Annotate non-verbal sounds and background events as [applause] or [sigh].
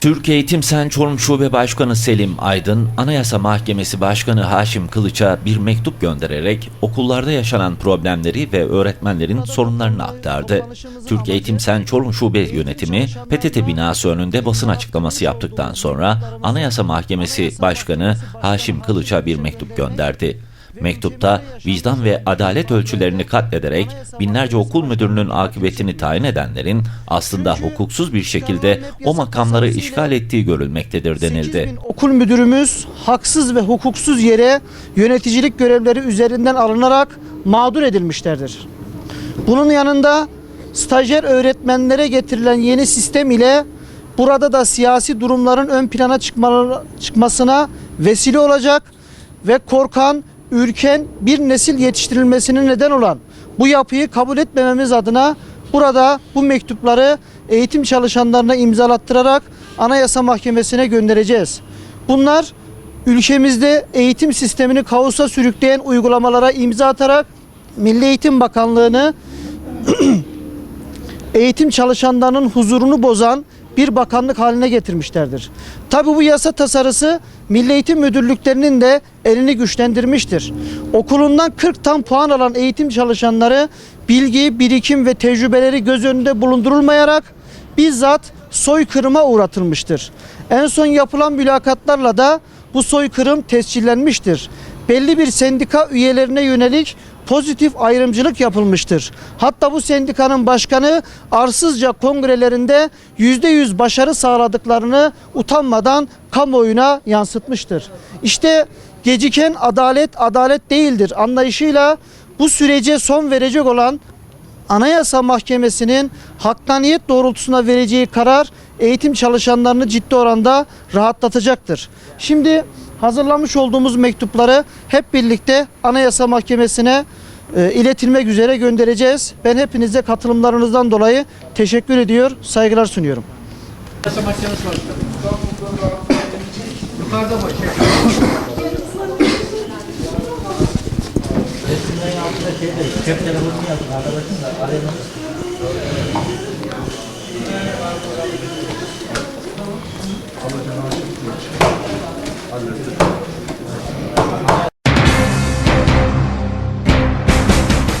Türk Eğitim Sen Çorum Şube Başkanı Selim Aydın, Anayasa Mahkemesi Başkanı Haşim Kılıç'a bir mektup göndererek okullarda yaşanan problemleri ve öğretmenlerin sorunlarını aktardı. Türk Eğitim Sen Çorum Şube Yönetimi, PTT binası önünde basın açıklaması yaptıktan sonra Anayasa Mahkemesi Başkanı Haşim Kılıç'a bir mektup gönderdi. Mektupta vicdan ve adalet ölçülerini katlederek binlerce okul müdürünün akıbetini tayin edenlerin aslında hukuksuz bir şekilde o makamları işgal ettiği görülmektedir denildi. Okul müdürümüz haksız ve hukuksuz yere yöneticilik görevleri üzerinden alınarak mağdur edilmişlerdir. Bunun yanında stajyer öğretmenlere getirilen yeni sistem ile burada da siyasi durumların ön plana çıkmasına vesile olacak ve korkan, ürken bir nesil yetiştirilmesine neden olan bu yapıyı kabul etmememiz adına burada bu mektupları eğitim çalışanlarına imzalattırarak Anayasa Mahkemesi'ne göndereceğiz. Bunlar ülkemizde eğitim sistemini kaosa sürükleyen uygulamalara imza atarak Milli Eğitim Bakanlığı'nı [clears throat] eğitim çalışanlarının huzurunu bozan bir bakanlık haline getirmişlerdir. Tabi bu yasa tasarısı Milli Eğitim Müdürlüklerinin de elini güçlendirmiştir. Okulundan 40 tam puan alan eğitim çalışanları bilgi, birikim ve tecrübeleri göz önünde bulundurulmayarak bizzat soykırıma uğratılmıştır. En son yapılan mülakatlarla da bu soykırım tescillenmiştir. Belli bir sendika üyelerine yönelik pozitif ayrımcılık yapılmıştır. Hatta bu sendikanın başkanı arsızca kongrelerinde %100 başarı sağladıklarını utanmadan kamuoyuna yansıtmıştır. İşte geciken adalet adalet değildir anlayışıyla bu sürece son verecek olan Anayasa Mahkemesi'nin hakkaniyet doğrultusuna vereceği karar eğitim çalışanlarını ciddi oranda rahatlatacaktır. Şimdi hazırlamış olduğumuz mektupları hep birlikte Anayasa Mahkemesi'ne e, iletilmek üzere göndereceğiz. Ben hepinize katılımlarınızdan dolayı teşekkür ediyor, saygılar sunuyorum. Anayasa Mahkemesi Başkanı. Yukarıda mı?